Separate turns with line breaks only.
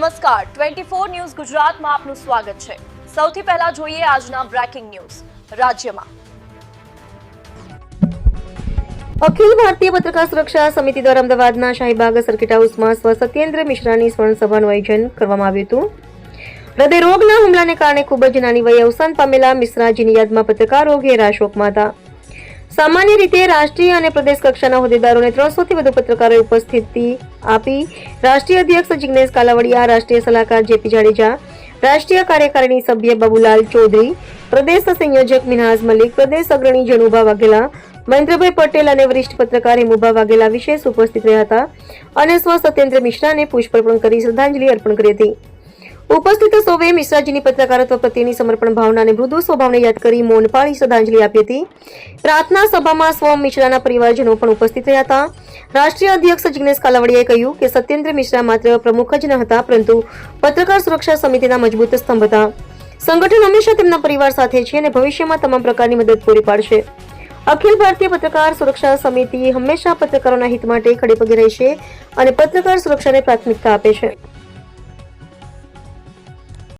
નમસ્કાર. Twenty four news ગુજરાતમાં આપનું સ્વાગત છે. સૌથી પહેલા જોઈએ આજના બ્રેકિંગ ન્યૂઝ. રાજ્યમાં.
અખિલ ભારતીય પત્રકાર સુરક્ષા સમિતિ દ્વારા અમદાવાદના શાહીબાગ સર્કિટ હાઉસમાં સ્વ સત્યેન્દ્ર મિશ્રાની સ્વર્ણ સભાનું આયોજન કરવામાં આવ્યું હતું. હૃદયરોગના હુમલાને કારણે ખૂબ જ નાની વયે અવસાન પામેલા મિશ્રાજીની યાદમાં પત્રકારો ઘેરા શોકમાં હતા. સામાન્ય રીતે રાષ્ટ્રીય અને પ્રદેશ કક્ષાના હોદ્દેદારોને ત્રણસોથી વધુ પત્રકારોએ ઉપસ્થિતિ આપી રાષ્ટ્રીય અધ્યક્ષ જિગ્નેશ કાલાવડિયા, રાષ્ટ્રીય સલાહકાર જેપી જાડેજા, રાષ્ટ્રીય કાર્યકારિણી સભ્ય બાબુલાલ ચૌધરી, પ્રદેશ સંયોજક મિનહાઝ મલિક, પ્રદેશ અગ્રણી જનુભા વાઘેલા, મહેન્દ્રભાઈ પટેલ અને વરિષ્ઠ પત્રકાર હેમુભા વાઘેલા વિશેષ ઉપસ્થિત રહ્યા હતા અને સ્વ સત્યેન્દ્ર મિશ્રાને પુષ્પર્પણ કરી શ્રદ્ધાંજલિ અર્પણ કરી હતી. ઉપસ્થિત સૌએ મિશ્રાજીની પત્રકારત્વ પ્રત્યેની સમર્પણ ભાવના અને મૃદુ સ્વભાવને યાદ કરી મૌન પાળી શ્રદ્ધાંજલિ આપી હતી. પ્રાર્થના સભામાં સ્વ મિશ્રાના પરિવારજનો પણ ઉપસ્થિત રહ્યા હતા. રાષ્ટ્રીય અધ્યક્ષ જિગ્નેશ કાલાવડિયાએ કહ્યું કે સત્યેન્દ્ર મિશ્રા માત્ર પ્રમુખ જ ન હતા, પરંતુ પત્રકાર સુરક્ષા સમિતિના મજબૂત સ્તંભ હતા. સંગઠન હંમેશા તેમના પરિવાર સાથે છે અને ભવિષ્યમાં તમામ પ્રકારની મદદ પૂરી પાડશે. અખિલ ભારતીય પત્રકાર સુરક્ષા સમિતિ હંમેશા પત્રકારોના હિત માટે ખડેપગે રહેશે અને પત્રકાર સુરક્ષાને પ્રાથમિકતા આપે છે.